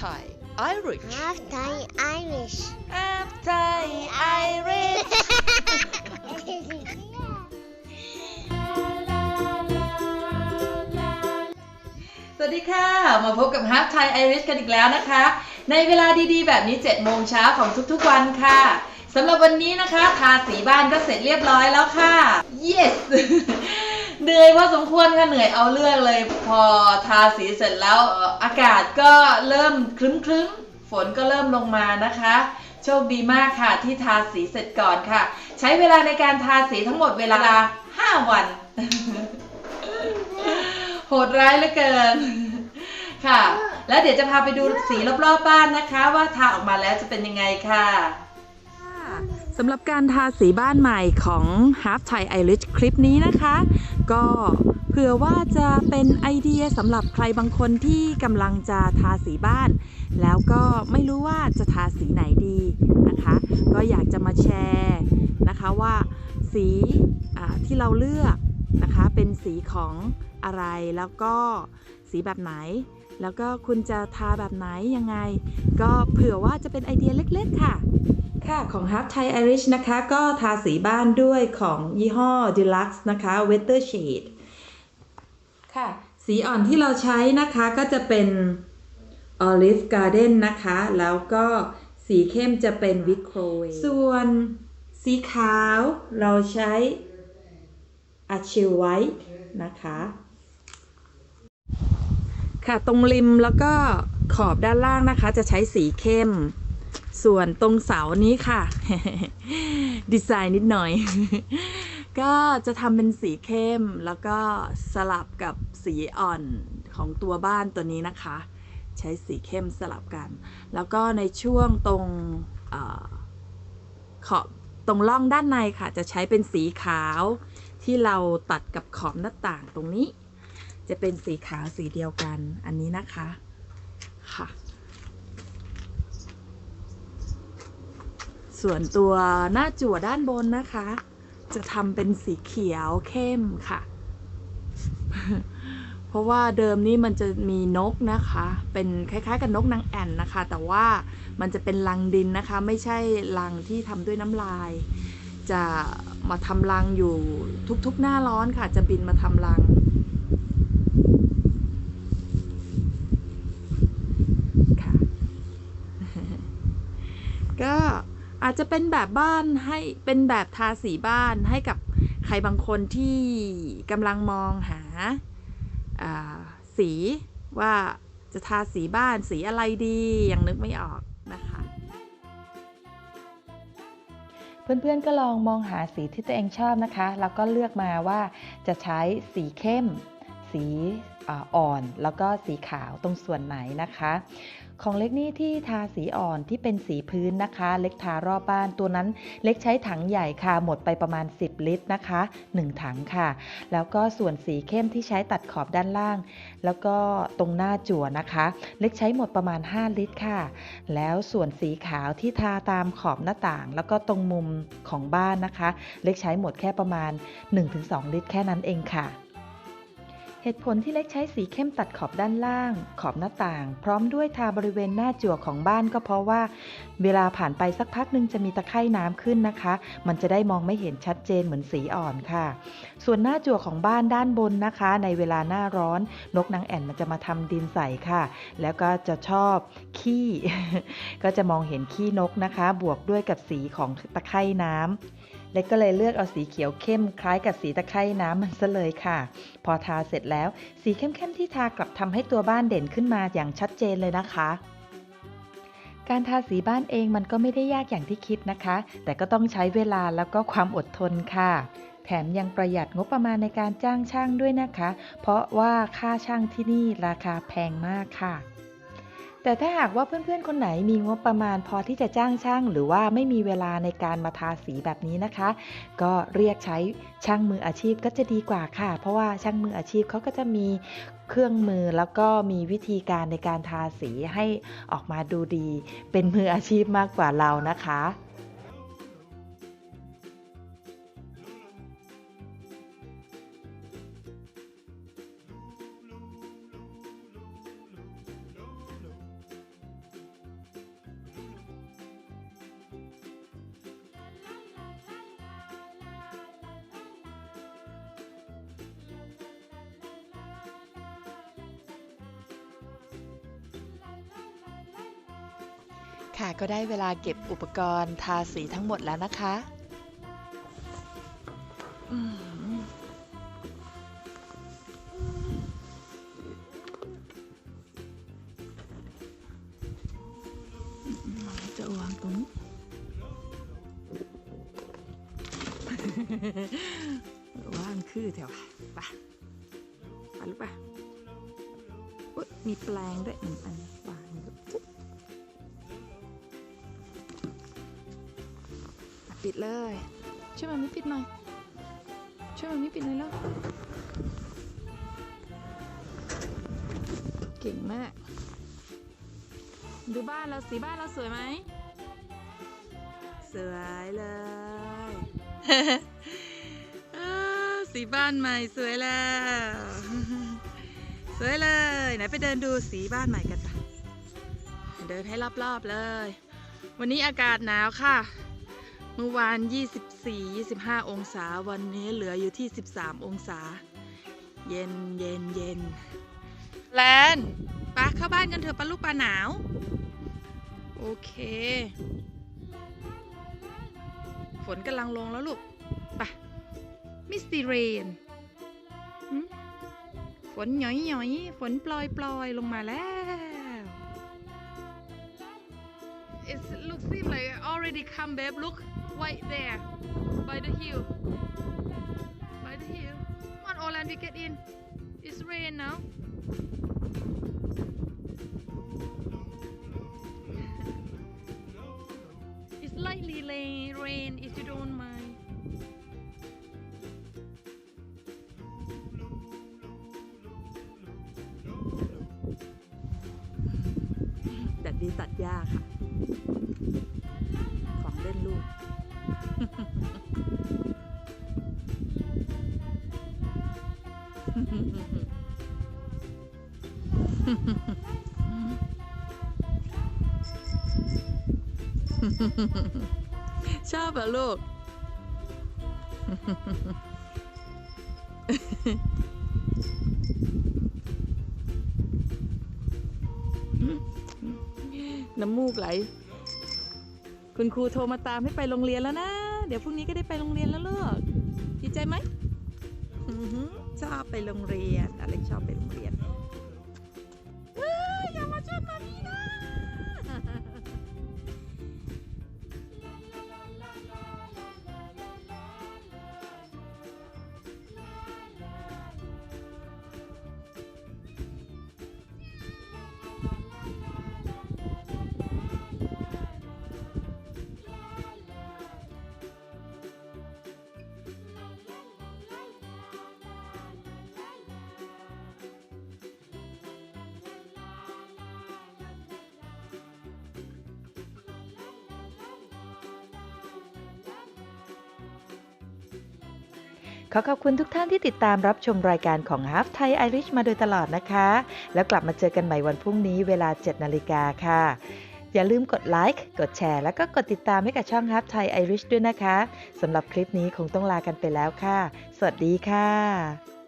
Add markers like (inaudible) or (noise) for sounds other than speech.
Thai Irish Half Thai Irish. half Thai Irish สวัสดีค่ะ มาพบกับ Half Thai Irish กันอีกแล้วนะคะ ในเวลาดีๆ แบบนี้ 7 โมงเช้าของทุกๆวันค่ะสำหรับวันนี้นะคะ ทาสีบ้านก็เสร็จเรียบร้อยแล้วค่ะ yes เหนื่อยพอสมควรค่ะเหนื่อยเอาเรื่องเลยพอทาสีเสร็จแล้วเอ่ออากาศก็เริ่มครึ้มๆ ฝนก็เริ่มลงมานะคะ โชคดีมากค่ะที่ทาสีเสร็จก่อนค่ะ ใช้เวลาในการทาสีทั้งหมดเวลา 5 วัน โหดร้ายเหลือเกินค่ะ แล้วเดี๋ยวจะพาไปดูสีรอบๆบ้านนะคะ ว่าทาออกมาแล้วจะเป็นยังไงค่ะ สำหรับการทาสีบ้านใหม่ของ Half Thai Irish คลิปนี้นะคะ ก็เผื่อว่าจะเป็นไอเดียสำหรับใครบางคนที่กำลังจะทาสีบ้าน แล้วก็ไม่รู้ว่าจะทาสีไหนดีนะคะ ก็อยากจะมาแชร์นะคะว่าสีที่เราเลือกนะคะเป็นสีของอะไรแล้วก็สีแบบไหน แล้วก็คุณจะทาแบบไหนยังไง ก็เผื่อว่าจะเป็นไอเดียเล็ก ๆ ค่ะ ค่ะของ Half Thai Irish นะคะ ก็ทาสีบ้านด้วยของยี่ห้อ Deluxe นะคะ Weather Shade ค่ะ สีอ่อนที่เราใช้นะคะก็จะเป็น Olive Garden นะคะ แล้วก็สีเข้มจะเป็น w i c r o w ส่วนสีขาวเราใช้ Archil White นะคะ ค่ะตรงริมแล้วก็ขอบด้านล่างนะคะจะใช้สีเข้ม ส่วนตรงเสานี้ค่ะ ดีไซน์นิดหน่อย ก็จะทำเป็นสีเข้มแล้วก็สลับกับสีอ่อนของตัวบ้านตัวนี้นะคะ ใช้สีเข้มสลับกัน แล้วก็ในช่วงตรงเออขอบตรงร่องด้านในค่ะ จะใช้เป็นสีขาวที่เราตัดกับขอบหน้าต่างตรงนี้ จะเป็นสีขาวสีเดียวกันอันนี้นะคะค่ะ ส่วนตัวหน้าจั่วด้านบนนะคะ จะทำเป็นสีเขียวเข้มค่ะ เพราะว่าเดิมนี้มันจะมีนกนะคะ เป็นคล้ายๆ กับนกนางแอ่นนะคะ แต่ว่ามันจะเป็นรังดินนะคะ ไม่ใช่รังที่ทำด้วยน้ำลาย จะมาทำรังอยู่ทุกๆ หน้าร้อนค่ะ จะบินมาทำรัง ค่ะ ก็ อาจจะเป็นแบบบ้านให้เป็นแบบทาสีบ้านให้กับใครบางคนที่กำลังมองหาาสีว่าจะทาสีบ้านสีอะไรดียังนึกไม่ออกนะคะ เพื่อนๆก็ลองมองหาสีที่ตัวเองชอบนะคะ แล้วก็เลือกมาว่าจะใช้สีเข้ม สีอ่อนแล้วก็สีขาวตรงส่วนไหนนะคะ ของเล็กนี่ที่ทาสีอ่อนที่เป็นสีพื้นนะคะ เล็กทารอบบ้านตัวนั้นเล็กใช้ถังใหญ่ค่ะ หมดไปประมาณ 10 ลิตรนะคะ 1 ถังค่ะ แล้วก็ส่วนสีเข้มที่ใช้ตัดขอบด้านล่าง แล้วก็ตรงหน้าจั่วนะคะ เล็กใช้หมดประมาณ 5 ลิตรค่ะ แล้วส่วนสีขาวที่ทาตามขอบหน้าต่าง แล้วก็ตรงมุมของบ้านนะคะ เล็กใช้หมดแค่ประมาณ 1-2 ลิตรแค่นั้นเองค่ะ เหตุผลที่เล็กใช้สีเข้มตัดขอบด้านล่าง ขอบหน้าต่าง พร้อมด้วยทาบริเวณหน้าจั่วของบ้านก็เพราะว่า เวลาผ่านไปสักพักหนึ่งจะมีตะไคร่น้ำขึ้นนะคะ มันจะได้มองไม่เห็นชัดเจนเหมือนสีอ่อนค่ะ ส่วนหน้าจั่วของบ้านด้านบนนะคะ ในเวลาหน้าร้อน นกนางแอ่นมันจะมาทำดินใส่ค่ะ แล้วก็จะชอบขี้ ก็จะมองเห็นขี้นกนะคะ บวกด้วยกับสีของตะไคร่น้ำ เล็กก็เลยเลือกเอาสีเขียวเข้มคล้ายกับสีตะไคร่น้ำมันซะเลยค่ะ พอทาเสร็จแล้ว สีเข้มๆที่ทากลับทำให้ตัวบ้านเด่นขึ้นมาอย่างชัดเจนเลยนะคะการทาสีบ้านเองมันก็ไม่ได้ยากอย่างที่คิดนะคะ แต่ก็ต้องใช้เวลาแล้วก็ความอดทนค่ะ แถมยังประหยัดงบประมาณในการจ้างช่างด้วยนะคะ เพราะว่าค่าช่างที่นี่ราคาแพงมากค่ะ แต่ถ้าหากว่าเพื่อนๆ คนไหนมีงบประมาณพอที่จะจ้างช่าง หรือว่าไม่มีเวลาในการมาทาสีแบบนี้นะคะ ก็เรียกใช้ช่างมืออาชีพก็จะดีกว่าค่ะ เพราะว่าช่างมืออาชีพเขาก็จะมีเครื่องมือแล้วก็มีวิธีการในการทาสีให้ออกมาดูดี เป็นมืออาชีพมากกว่าเรานะคะ ค่ะก็ได้เวลาเก็บอุปกรณ์ทาสีทั้งหมดแล้วนะคะจะวางตรงนี้ว่างคือแถวไปไปลูกปะอุ๊ยมีแปลงด้วยหนึ่งอันวางอยู่ปุ๊ ปิดเลย ช่วยมันไม่ปิดหน่อย ช่วยมันไม่ปิดหน่อยแล้วเก่งมาก ดูบ้านเราสีบ้านเราสวยไหม สวยเลยอ้าวสีบ้านใหม่สวยแล้ว สวยเลย ไหนไปเดินดูสีบ้านใหม่กันปะเดินให้รอบๆเลย วันนี้อากาศหนาวค่ะ เมื่อวาน 24 25 องศา วันนี้เหลืออยู่ที่ 13 องศา เย็นเย็นเย็นแลนปะเข้าบ้านกันเถอะปะลูกปลาหนาว โอเค ฝนกำลังลงแล้วลูกไปมิสติเรนฝนหย่อยหย่อยฝนปลอยปลอยลงมาแล้ว It looks like already come babe look right there by the hill by the hill Come on Orland we get in It's rain now (laughs) It's lightly rain, rain if you don't mind. ดัดดีตัดยากค่ะ ของเล่นลูก ชอบเหรอลูก น้ำมูกไหล คุณครูโทรมาตามให้ไปโรงเรียนแล้วนะ เดี๋ยวพรุ่งนี้ก็ได้ไปโรงเรียนแล้วลูกดีใจไหมชอบไปโรงเรียนอะไรชอบไปโรงเรียน ขอขอบคุณทุกท่านที่ติดตามรับชมรายการของ Half Thai Irish มาโดยตลอดนะคะ แล้วกลับมาเจอกันใหม่วันพรุ่งนี้เวลา 7 นาฬิกาค่ะ อย่าลืมกดไลค์ กดแชร์ แล้วก็กดติดตามให้กับช่อง Half Thai Irish ด้วยนะคะสำหรับคลิปนี้คงต้องลากันไปแล้วค่ะ สวัสดีค่ะ